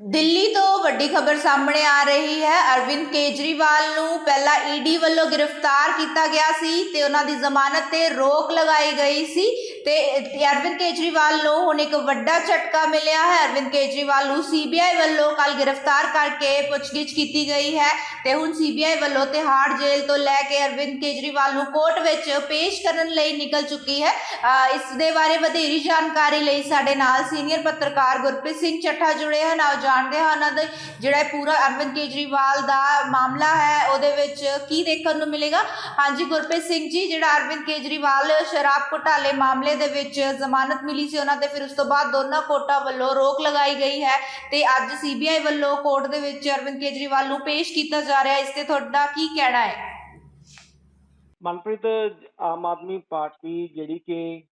ਦਿੱਲੀ ਤੋਂ ਵੱਡੀ ਖਬਰ ਸਾਹਮਣੇ ਆ ਰਹੀ ਹੈ। ਅਰਵਿੰਦ ਕੇਜਰੀਵਾਲ ਨੂੰ ਪਹਿਲਾਂ ਈਡੀ ਵੱਲੋਂ ਗ੍ਰਿਫਤਾਰ ਕੀਤਾ ਗਿਆ ਸੀ ਤੇ ਉਹਨਾਂ ਦੀ ਜ਼ਮਾਨਤ ਤੇ ਰੋਕ ਲਗਾਈ ਗਈ ਸੀ ਤੇ ਅਰਵਿੰਦ ਕੇਜਰੀਵਾਲ ਨੂੰ ਹੁਣ ਇੱਕ ਵੱਡਾ ਝਟਕਾ ਮਿਲਿਆ ਹੈ। ਅਰਵਿੰਦ ਕੇਜਰੀਵਾਲ ਨੂੰ ਸੀਬੀਆਈ ਵੱਲੋਂ ਕੱਲ ਗ੍ਰਿਫਤਾਰ ਕਰਕੇ ਪੁੱਛਗਿੱਛ ਕੀਤੀ ਗਈ ਹੈ ਤੇ ਹੁਣ ਸੀਬੀਆਈ ਵੱਲੋਂ ਤਿਹਾੜ ਜੇਲ੍ਹ ਤੋਂ ਲੈ ਕੇ ਅਰਵਿੰਦ ਕੇਜਰੀਵਾਲ ਨੂੰ ਕੋਰਟ ਵਿੱਚ ਪੇਸ਼ ਕਰਨ ਲਈ ਨਿਕਲ ਚੁੱਕੀ ਹੈ। ਇਸ ਦੇ ਬਾਰੇ ਵਧੇਰੀ ਜਾਣਕਾਰੀ ਲਈ ਸਾਡੇ ਨਾਲ ਸੀਨੀਅਰ ਪੱਤਰਕਾਰ ਗੁਰਪ੍ਰੀਤ ਸਿੰਘ ਚੱਠਾ ਜੁੜੇ ਹਨ। ਆਓ ਜਾਣਦੇ ਹਾਂ ਉਹਨਾਂ ਦੇ, ਜਿਹੜਾ ਇਹ ਪੂਰਾ ਅਰਵਿੰਦ ਕੇਜਰੀਵਾਲ ਦਾ ਮਾਮਲਾ ਹੈ, ਉਹਦੇ ਵਿੱਚ ਕੀ ਦੇਖਣ ਨੂੰ ਮਿਲੇਗਾ? ਹਾਂਜੀ, ਗੁਰਪ੍ਰੀਤ ਸਿੰਘ ਜੀ, ਜਿਹੜਾ ਅਰਵਿੰਦ ਕੇਜਰੀਵਾਲ ਸ਼ਰਾਬ ਘੁਟਾਲੇ ਮਾਮਲੇ ਦੇ ਵਿੱਚ ਜ਼ਮਾਨਤ ਮਿਲੀ ਸੀ ਉਹਨਾਂ ਤੇ, ਫਿਰ ਉਸ ਤੋਂ ਬਾਅਦ ਦੋਨਾਂ ਕੋਰਟਾਂ ਵੱਲੋਂ ਰੋਕ ਲਗਾਈ ਗਈ ਹੈ ਤੇ ਅੱਜ ਸੀਬੀਆਈ ਵੱਲੋਂ ਕੋਰਟ ਦੇ ਵਿੱਚ ਅਰਵਿੰਦ ਕੇਜਰੀਵਾਲ ਨੂੰ ਪੇਸ਼ ਕੀਤਾ ਜਾ ਰਿਹਾ ਇਸ ਤੇ ਤੁਹਾਡਾ ਕੀ ਕਹਿਣਾ ਹੈ? ਮਨਪ੍ਰੀਤ, ਆਮ ਆਦਮੀ ਪਾਰਟੀ ਜਿਹੜੀ ਕਿ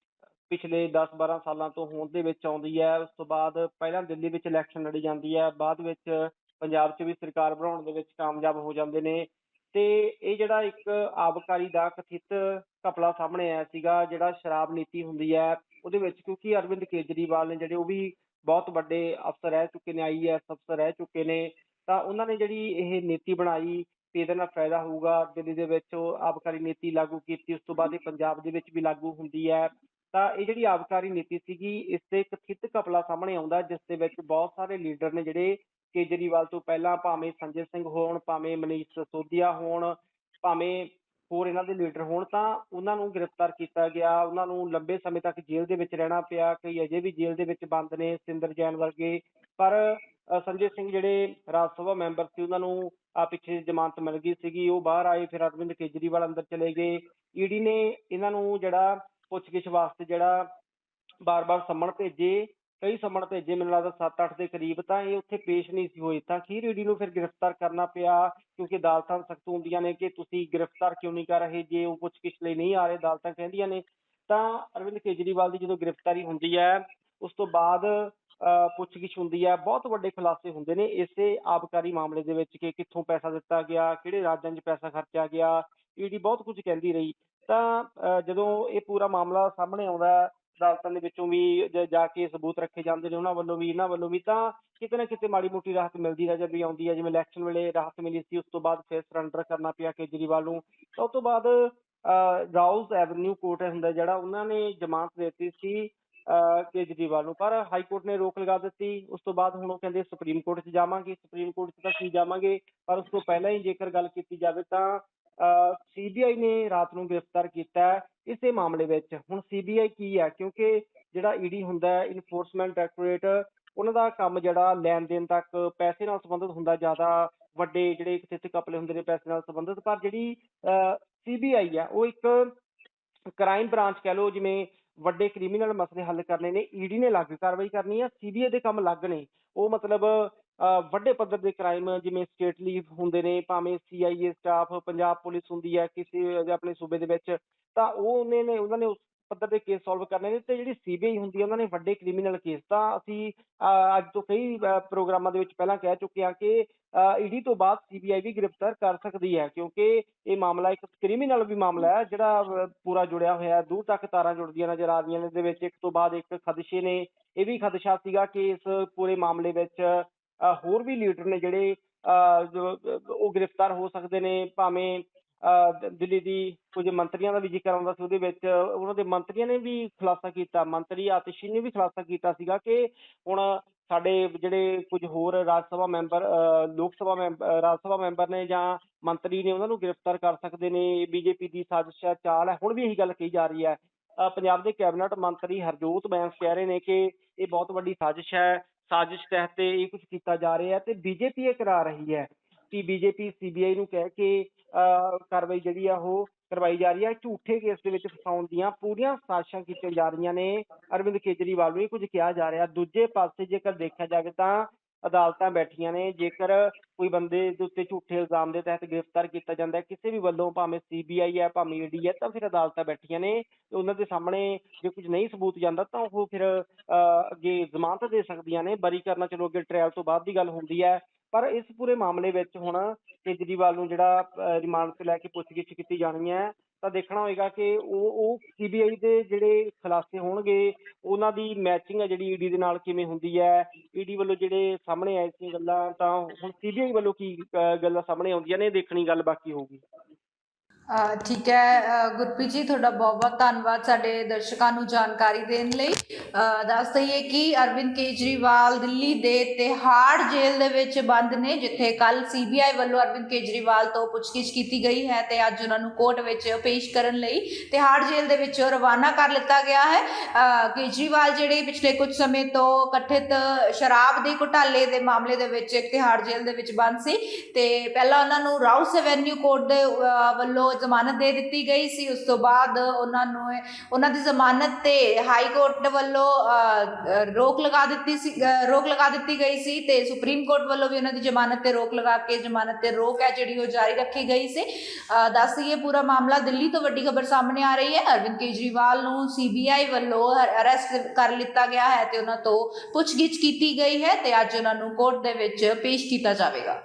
ਪਿਛਲੇ 10-12 ਸਾਲਾਂ ਤੋਂ ਹੋਂਦ ਦੇ ਵਿੱਚ ਆਉਂਦੀ ਹੈ, ਉਸ ਤੋਂ ਬਾਅਦ ਪਹਿਲਾਂ ਦਿੱਲੀ ਵਿੱਚ ਇਲੈਕਸ਼ਨ ਲੜੀ ਜਾਂਦੀ ਹੈ, ਬਾਅਦ ਵਿੱਚ ਪੰਜਾਬ 'ਚ ਵੀ ਸਰਕਾਰ ਬਣਾਉਣ ਦੇ ਵਿੱਚ ਕਾਮਯਾਬ ਹੋ ਜਾਂਦੇ ਨੇ ਤੇ ਇਹ ਜਿਹੜਾ ਇੱਕ ਆਬਕਾਰੀ ਦਾ ਕਥਿਤ ਘਪਲਾ ਸਾਹਮਣੇ ਆਇਆ ਸੀਗਾ, ਜਿਹੜਾ ਸ਼ਰਾਬ ਨੀਤੀ ਹੁੰਦੀ ਹੈ, ਉਹਦੇ ਵਿੱਚ ਕਿਉਂਕਿ ਅਰਵਿੰਦ ਕੇਜਰੀਵਾਲ ਨੇ ਜਿਹੜੇ ਉਹ ਵੀ ਬਹੁਤ ਵੱਡੇ ਅਫਸਰ ਰਹਿ ਚੁੱਕੇ ਨੇ ਆਈਐਸ ਅਫਸਰ ਰਹਿ ਚੁੱਕੇ ਨੇ, ਤਾਂ ਉਹਨਾਂ ਨੇ ਜਿਹੜੀ ਇਹ ਨੀਤੀ ਬਣਾਈ ਤੇ ਇਹਦੇ ਨਾਲ ਫਾਇਦਾ ਹੋਊਗਾ, ਦਿੱਲੀ ਦੇ ਵਿੱਚ ਉਹ ਆਬਕਾਰੀ ਨੀਤੀ ਲਾਗੂ ਕੀਤੀ, ਉਸ ਤੋਂ ਬਾਅਦ ਇਹ ਪੰਜਾਬ ਦੇ ਵਿੱਚ ਵੀ ਲਾਗੂ ਹੁੰਦੀ ਹੈ। ਤਾਂ ਇਹ ਜਿਹੜੀ ਆਬਕਾਰੀ ਨੀਤੀ ਸੀਗੀ, ਇਸ ਤੇ ਕਥਿਤ ਘਪਲਾ ਸਾਹਮਣੇ ਆਉਂਦਾ, ਜਿਸ ਦੇ ਵਿੱਚ ਬਹੁਤ ਸਾਰੇ ਲੀਡਰ ਨੇ ਜਿਹੜੇ ਕੇਜਰੀਵਾਲ ਤੋਂ ਪਹਿਲਾਂ ਭਾਵੇਂ ਸੰਜੇ ਸਿੰਘ ਹੋਣ, ਭਾਵੇਂ ਮਨੀਸ਼ ਸਿਸੋਦੀਆ ਹੋਣ, ਭਾਵੇਂ ਹੋਰ ਇਹਨਾਂ ਦੇ ਲੀਡਰ ਹੋਣ, ਤਾਂ ਉਹਨਾਂ ਨੂੰ ਗ੍ਰਿਫਤਾਰ ਕੀਤਾ ਗਿਆ। ਉਹਨਾਂ ਨੂੰ ਲੰਬੇ ਸਮੇਂ ਤੱਕ ਜੇਲ੍ਹ ਦੇ ਵਿੱਚ ਰਹਿਣਾ ਪਿਆ। ਕਈ ਅਜੇ ਵੀ ਜੇਲ੍ਹ ਦੇ ਵਿੱਚ ਬੰਦ ਨੇ ਸਿੰਦਰ ਜੈਨ ਵਰਗੇ। ਪਰ ਸੰਜੇ ਸਿੰਘ ਜਿਹੜੇ ਰਾਜ ਸਭਾ ਮੈਂਬਰ ਸੀ, ਉਹਨਾਂ ਨੂੰ ਆ ਪਿੱਛੇ ਜ਼ਮਾਨਤ ਮਿਲ ਗਈ ਸੀਗੀ। ਉਹ ਬਾਹਰ ਆਏ, ਫਿਰ ਅਰਵਿੰਦ ਕੇਜਰੀਵਾਲ ਅੰਦਰ ਚਲੇ ਗਏ। ਈਡੀ ਨੇ ਇਹਨਾਂ ਨੂੰ ਜਿਹੜਾ ਪੁੱਛਗਿੱਛ ਵਾਸਤੇ ਜਿਹੜਾ ਬਾਰ-ਬਾਰ ਸੰਮਣ ਭੇਜੇ, ਕਈ ਸੰਮਣ ਭੇਜੇ, ਮੈਨੂੰ ਲੱਗਦਾ 7-8 ਦੇ ਕਰੀਬ, ਤਾਂ ਇਹ ਉੱਥੇ ਪੇਸ਼ ਨਹੀਂ ਸੀ ਹੋਏ। ਤਾਂ ਅਖੀਰ ਈਡੀ ਨੂੰ ਫਿਰ ਗ੍ਰਿਫਤਾਰ ਕਰਨਾ ਪਿਆ? ਕਿਉਂਕਿ ਅਦਾਲਤਾਂ ਸਖਤ ਹੁੰਦੀਆਂ ਨੇ ਕਿ ਤੁਸੀਂ ਗ੍ਰਿਫਤਾਰ ਕਿਉਂ ਨਹੀਂ ਕਰ ਰਹੇ? ਜੇ ਉਹ ਪੁੱਛਗਿੱਛ ਲਈ ਨਹੀਂ ਆ ਰਹੇ, ਅਦਾਲਤਾਂ ਕਹਿੰਦੀਆਂ ਨੇ, ਤਾਂ ਅਰਵਿੰਦ ਕੇਜਰੀਵਾਲ ਦੀ ਜਦੋਂ ਗ੍ਰਿਫਤਾਰੀ ਹੁੰਦੀ ਹੈ, ਉਸ ਤੋਂ ਬਾਅਦ, ਅਹ, ਪੁੱਛਗਿੱਛ ਹੁੰਦੀ ਹੈ। ਬਹੁਤ ਵੱਡੇ ਖੁਲਾਸੇ ਹੁੰਦੇ ਨੇ ਇਸੇ ਆਬਕਾਰੀ ਮਾਮਲੇ ਦੇ ਵਿੱਚ ਕਿ ਕਿੱਥੋਂ ਪੈਸਾ ਦਿੱਤਾ ਗਿਆ, ਕਿਹੜੇ ਰਾਜਾਂ 'ਚ ਪੈਸਾ ਖਰਚਿਆ ਗਿਆ। ਈਡੀ ਬਹੁਤ ਕੁਝ ਕਹਿੰਦੀ ਰਹੀ। ਤਾਂ ਜਦੋਂ ਇਹ ਪੂਰਾ ਮਾਮਲਾ ਸਾਹਮਣੇ ਆਉਂਦਾ ਹੈ, ਅਦਾਲਤਾਂ ਦੇ ਵਿੱਚੋਂ ਵੀ ਜ- ਜਾ ਕੇ ਸਬੂਤ ਰੱਖੇ ਜਾਂਦੇ ਨੇ ਉਹਨਾਂ ਵੱਲੋਂ ਵੀ ਇਹਨਾਂ ਵੱਲੋਂ ਵੀ ਤਾਂ ਕਿਤੇ ਨਾ ਕਿਤੇ ਮਾੜੀ ਮੋਟੀ ਰਾਹਤ ਮਿਲਦੀ ਨਜ਼ਰ ਵੀ ਆਉਂਦੀ ਹੈ ਜਿਵੇਂ ਇਲੈਕਸ਼ਨ ਵੇਲੇ ਰਾਹਤ ਮਿਲੀ ਸੀ ਉਸ ਤੋਂ ਬਾਅਦ ਫਿਰ ਸਰੈਂਡਰ ਕਰਨਾ ਪਿਆ ਕੇਜਰੀਵਾਲ ਨੂੰ। ਤਾਂ ਉਸ ਤੋਂ ਬਾਅਦ ਰਾਉਲਸ ਐਵਨਿਊ ਕੋਰਟ ਹੁੰਦਾ ਜਿਹੜਾ ਉਹਨਾਂ ਨੇ ਜ਼ਮਾਨਤ ਦੇ ਦਿੱਤੀ ਸੀ ਅਹ ਕੇਜਰੀਵਾਲ ਨੂੰ। ਪਰ ਹਾਈ ਕੋਰਟ ਨੇ ਰੋਕ ਲਗਾ ਦਿੱਤੀ। ਉਸ ਤੋਂ ਬਾਅਦ ਹੁਣ ਉਹ ਕਹਿੰਦੇ ਸੁਪਰੀਮ ਕੋਰਟ 'ਚ ਜਾਵਾਂਗੇ ਸੁਪਰੀਮ ਕੋਰਟ 'ਚ ਤਾਂ ਕੀ ਜਾਵਾਂਗੇ ਪਰ ਉਸ ਤੋਂ ਪਹਿਲਾਂ ਹੀ ਜੇਕਰ ਗੱਲ ਕੀਤੀ ਜਾਵੇ ਤਾਂ ਸੀਬੀਆਈ ਨੇ ਰਾਤ ਨੂੰ ਗ੍ਰਿਫਤਾਰ ਕੀਤਾ ਹੈ ਇਸੇ ਮਾਮਲੇ ਵਿੱਚ। ਹੁਣ ਸੀਬੀਆਈ ਕੀ ਹੈ? ਕਿਉਂਕਿ ਜਿਹੜਾ ਈਡੀ ਹੁੰਦਾ ਹੈ ਇਨਫੋਰਸਮੈਂਟ ਡਾਇਰੈਕਟੋਰੇਟ ਉਹਨਾਂ ਦਾ ਕੰਮ ਜਿਹੜਾ ਲੈਣ ਦੇਣ ਤੱਕ ਪੈਸੇ ਨਾਲ ਸੰਬੰਧਿਤ ਹੁੰਦਾ, ਜ਼ਿਆਦਾ ਵੱਡੇ ਜਿਹੜੇ ਕਥਿਤ ਕਪਲੇ ਹੁੰਦੇ ਨੇ ਪੈਸੇ ਨਾਲ ਸੰਬੰਧਿਤ। ਪਰ ਜਿਹੜੀ ਸੀਬੀਆਈ ਆ ਉਹ ਇੱਕ ਕ੍ਰਾਈਮ ਬ੍ਰਾਂਚ ਕਹਿ ਲਓ, ਜਿਵੇਂ ਵੱਡੇ ਕ੍ਰਿਮੀਨਲ ਮਸਲੇ ਹੱਲ ਕਰਨੇ ਨੇ ਈਡੀ ਨੇ ਅਲੱਗ ਕਾਰਵਾਈ ਕਰਨੀ ਆ ਸੀਬੀਆਈ ਦੇ ਕੰਮ ਅਲੱਗ ਨੇ। ਉਹ ਮਤਲਬ ਅਹ, ਵੱਡੇ ਪੱਧਰ ਦੇ ਕ੍ਰਾਈਮ ਜਿਵੇਂ ਸਟੇਟ ਲੀਵ ਹੁੰਦੇ ਨੇ ਭਾਵੇਂ ਸੀਆਈਏ ਸਟਾਫ ਪੰਜਾਬ ਪੁਲਿਸ ਹੁੰਦੀ ਹੈ ਕਿਸੇ ਆਪਣੇ ਸੂਬੇ ਦੇ ਵਿੱਚ ਤਾਂ ਉਹ ਉਹਨੇ ਨੇ ਉਹਨਾਂ ਨੇ ਉਸ ਪੱਧਰ ਦੇ ਕੇਸ ਸੋਲਵ ਕਰਨੇ ਨੇ ਤੇ ਜਿਹੜੀ ਸੀਬੀਆਈ ਹੁੰਦੀ ਹੈ ਉਹਨਾਂ ਨੇ ਵੱਡੇ ਕ੍ਰਿਮੀਨਲ ਕੇਸ ਤਾਂ ਅਸੀਂ ਅਹ, ਅੱਜ ਤੋਂ ਕਈ ਅਹ, ਪ੍ਰੋਗਰਾਮਾਂ ਦੇ ਵਿੱਚ ਪਹਿਲਾਂ ਕਹਿ ਚੁੱਕੇ ਹਾਂ ਕਿ ਈਡੀ ਤੋਂ ਬਾਅਦ ਸੀਬੀਆਈ ਵੀ ਗ੍ਰਿਫਤਾਰ ਕਰ ਸਕਦੀ ਹੈ ਕਿਉਂਕਿ ਇਹ ਮਾਮਲਾ ਇੱਕ ਕ੍ਰਿਮੀਨਲ ਵੀ ਮਾਮਲਾ ਹੈ ਜਿਹੜਾ ਪੂਰਾ ਜੁੜਿਆ ਹੋਇਆ ਹੈ ਦੂਰ ਤੱਕ ਤਾਰਾਂ ਜੁੜਦੀਆਂ ਨਜ਼ਰ ਆ ਰਹੀਆਂ ਨੇ ਇਹਦੇ ਵਿੱਚ ਇੱਕ ਤੋਂ ਬਾਅਦ ਇੱਕ ਖਦਸ਼ੇ ਨੇ ਇਹ ਵੀ ਖਦਸ਼ਾ ਸੀਗਾ ਕਿ ਇਸ ਪੂਰੇ ਮਾਮਲੇ ਵਿੱਚ ਹੋਰ ਵੀ ਲੀਡਰ ਨੇ ਜਿਹੜੇ ਅਹ, ਉਹ ਗ੍ਰਿਫਤਾਰ ਹੋ ਸਕਦੇ ਨੇ ਭਾਵੇਂ ਅਹ, ਦਿੱਲੀ ਦੀ ਕੁਝ ਮੰਤਰੀਆਂ ਦਾ ਵੀ ਜ਼ਿਕਰ ਆਉਂਦਾ ਸੀ ਉਹਦੇ ਵਿੱਚ ਉਹਨਾਂ ਦੇ ਮੰਤਰੀਆਂ ਨੇ ਵੀ ਖੁਲਾਸਾ ਕੀਤਾ ਮੰਤਰੀ ਆਤਿਸ਼ੀ ਨੇ ਵੀ ਖੁਲਾਸਾ ਕੀਤਾ ਸੀਗਾ ਕਿ ਹੁਣ ਸਾਡੇ ਜਿਹੜੇ ਕੁਝ ਹੋਰ ਰਾਜ ਸਭਾ ਮੈਂਬਰ ਅਹ, ਲੋਕ ਸਭਾ ਮੈਂਬਰ ਰਾਜ ਸਭਾ ਮੈਂਬਰ ਨੇ ਜਾਂ ਮੰਤਰੀ ਨੇ ਉਹਨਾਂ ਨੂੰ ਗ੍ਰਿਫਤਾਰ ਕਰ ਸਕਦੇ ਨੇ ਬੀਜੇਪੀ ਦੀ ਸਾਜ਼ਿਸ਼ ਹੈ ਚਾਲ ਹੈ ਹੁਣ ਵੀ ਇਹੀ ਗੱਲ ਕਹੀ ਜਾ ਰਹੀ ਹੈ। ਪੰਜਾਬ ਦੇ ਕੈਬਨਿਟ ਮੰਤਰੀ ਹਰਜੋਤ ਬੈਂਸ ਕਹਿ ਰਹੇ ਨੇ ਕਿ ਇਹ ਬਹੁਤ ਵੱਡੀ ਸਾਜ਼ਿਸ਼ ਹੈ ਸਾਜ਼ਿਸ਼ ਤਹਿਤ ਇਹ ਕੁਝ ਕੀਤਾ ਜਾ ਰਿਹਾ ਹੈ ਤੇ ਬੀਜੇਪੀ ਇਹ ਕਰਾ ਰਹੀ ਹੈ ਕਿ ਬੀਜੇਪੀ ਸੀਬੀਆਈ ਨੂੰ ਕਹਿ ਕੇ ਅਹ, ਕਾਰਵਾਈ ਜਿਹੜੀ ਆ ਉਹ ਕਰਵਾਈ ਜਾ ਰਹੀ ਹੈ। ਝੂਠੇ ਕੇਸ ਦੇ ਵਿੱਚ ਫਸਾਉਣ ਦੀਆਂ ਪੂਰੀਆਂ ਸਾਜ਼ਿਸ਼ਾਂ ਕੀਤੀਆਂ ਜਾ ਰਹੀਆਂ ਨੇ। ਅਰਵਿੰਦ ਕੇਜਰੀਵਾਲ ਨੂੰ ਇਹ ਕੁਝ ਕਿਹਾ ਜਾ ਰਿਹਾ। ਦੂਜੇ ਪਾਸੇ ਜੇਕਰ ਦੇਖਿਆ ਜਾਵੇ ਤਾਂ ਅਦਾਲਤਾਂ ਬੈਠੀਆਂ ਨੇ ਜੇਕਰ ਕੋਈ ਬੰਦੇ ਦੇ ਉੱਤੇ ਝੂਠੇ ਇਲਜ਼ਾਮ ਦੇ ਤਹਿਤ ਗ੍ਰਿਫਤਾਰ ਕੀਤਾ ਜਾਂਦਾ ਹੈ ਕਿਸੇ ਵੀ ਵੱਲੋਂ ਭਾਵੇਂ ਸੀਬੀਆਈ ਹੈ ਭਾਵੇਂ ਈਡੀ ਹੈ ਤਾਂ ਫਿਰ ਅਦਾਲਤਾਂ ਬੈਠੀਆਂ ਨੇ ਤੇ ਉਹਨਾਂ ਦੇ ਸਾਹਮਣੇ ਜੇ ਕੁਝ ਨਹੀਂ ਸਬੂਤ ਜਾਂਦਾ ਤਾਂ ਉਹ ਫਿਰ ਅਹ, ਅੱਗੇ ਜ਼ਮਾਨਤ ਦੇ ਸਕਦੀਆਂ ਨੇ ਬਰੀ ਕਰਨਾ ਚਲੋ ਅੱਗੇ ਟ੍ਰਾਇਲ ਤੋਂ ਬਾਅਦ ਦੀ ਗੱਲ ਹੁੰਦੀ ਹੈ। ਪਰ ਇਸ ਪੂਰੇ ਮਾਮਲੇ ਵਿੱਚ ਹੁਣ ਕੇਜਰੀਵਾਲ ਨੂੰ ਜਿਹੜਾ ਅਹ, ਰਿਮਾਂਡ ਤੇ ਲੈ ਕੇ ਪੁੱਛਗਿੱਛ ਕੀਤੀ ਜਾਣੀ ਹੈ ਤਾਂ ਦੇਖਣਾ ਹੋਏਗਾ ਕਿ ਉਹ ਉਹ ਸੀਬੀਆਈ ਦੇ ਜਿਹੜੇ ਖੁਲਾਸੇ ਹੋਣਗੇ ਉਹਨਾਂ ਦੀ ਮੈਚਿੰਗ ਹੈ ਜਿਹੜੀ ਈਡੀ ਦੇ ਨਾਲ ਕਿਵੇਂ ਹੁੰਦੀ ਹੈ ਈਡੀ ਵੱਲੋਂ ਜਿਹੜੇ ਸਾਹਮਣੇ ਆਏ ਸੀ ਗੱਲਾਂ ਤਾਂ ਹੁਣ ਸੀਬੀਆਈ ਵੱਲੋਂ ਕੀ ਅਹ, ਗੱਲਾਂ ਸਾਹਮਣੇ ਆਉਂਦੀਆਂ ਨੇ ਇਹ ਦੇਖਣੀ ਗੱਲ ਬਾਕੀ ਹੋਊਗੀ। ਅ, ਠੀਕ ਹੈ ਗੁਰਪ੍ਰੀਤ ਜੀ, ਤੁਹਾਡਾ ਬਹੁਤ ਬਹੁਤ ਧੰਨਵਾਦ ਸਾਡੇ ਦਰਸ਼ਕਾਂ ਨੂੰ ਜਾਣਕਾਰੀ ਦੇਣ ਲਈ। ਦੱਸ ਦਈਏ ਕਿ ਅਰਵਿੰਦ ਕੇਜਰੀਵਾਲ ਦਿੱਲੀ ਦੇ ਤਿਹਾੜ ਜੇਲ੍ਹ ਦੇ ਵਿੱਚ ਬੰਦ ਨੇ, ਜਿੱਥੇ ਕੱਲ ਸੀਬੀਆਈ ਵੱਲੋਂ ਅਰਵਿੰਦ ਕੇਜਰੀਵਾਲ ਤੋਂ ਪੁੱਛਗਿੱਛ ਕੀਤੀ ਗਈ ਹੈ ਤੇ ਅੱਜ ਉਹਨਾਂ ਨੂੰ ਕੋਰਟ ਵਿੱਚ ਪੇਸ਼ ਕਰਨ ਲਈ ਤਿਹਾੜ ਜੇਲ੍ਹ ਦੇ ਵਿੱਚ ਰਵਾਨਾ ਕਰ ਲਿੱਤਾ ਗਿਆ ਹੈ। ਕੇਜਰੀਵਾਲ ਜਿਹੜੇ ਪਿਛਲੇ ਕੁਝ ਸਮੇਂ ਤੋਂ ਕਥਿਤ ਸ਼ਰਾਬ ਦੇ ਘੁਟਾਲੇ ਦੇ ਮਾਮਲੇ ਦੇ ਵਿੱਚ ਤਿਹਾੜ ਜੇਲ੍ਹ ਦੇ ਵਿੱਚ ਬੰਦ ਸੀ ਤੇ ਪਹਿਲਾਂ ਉਹਨਾਂ ਨੂੰ ਰਾਉਸ ਐਵੈਨਿਊ ਕੋਰਟ ਦੇ ਵੱਲੋਂ ਵੱਲੋਂ ਜ਼ਮਾਨਤ ਦੇ ਦਿੱਤੀ ਗਈ ਸੀ। ਉਸ ਤੋਂ ਬਾਅਦ ਉਹਨਾਂ ਨੂੰ ਉਹਨਾਂ ਦੀ ਜ਼ਮਾਨਤ ਤੇ ਹਾਈ ਕੋਰਟ ਵੱਲੋਂ ਰੋਕ ਲਗਾ ਦਿੱਤੀ ਸੀ ਰੋਕ ਲਗਾ ਦਿੱਤੀ ਗਈ ਸੀ ਤੇ ਸੁਪਰੀਮ ਕੋਰਟ ਵੱਲੋਂ ਵੀ ਉਹਨਾਂ ਦੀ ਜ਼ਮਾਨਤ ਤੇ ਰੋਕ ਲਗਾ ਕੇ ਜ਼ਮਾਨਤ ਤੇ ਰੋਕ ਹੈ ਜਿਹੜੀ ਉਹ ਜਾਰੀ ਰੱਖੀ ਗਈ ਸੀ। ਅ, ਦੱਸ ਦਈਏ ਪੂਰਾ ਮਾਮਲਾ ਦਿੱਲੀ ਤੋਂ ਵੱਡੀ ਖਬਰ ਸਾਹਮਣੇ ਆ ਰਹੀ ਹੈ। ਅਰਵਿੰਦ ਕੇਜਰੀਵਾਲ ਨੂੰ ਸੀਬੀਆਈ ਵੱਲੋਂ ਅਰੈਸਟ ਕਰ ਲਿੱਤਾ ਗਿਆ ਹੈ ਤੇ ਉਹਨਾਂ ਤੋਂ ਪੁੱਛਗਿੱਛ ਕੀਤੀ ਗਈ ਹੈ ਤੇ ਅੱਜ ਉਹਨਾਂ ਨੂੰ ਕੋਰਟ ਦੇ ਵਿੱਚ ਪੇਸ਼ ਕੀਤਾ ਜਾਵੇਗਾ।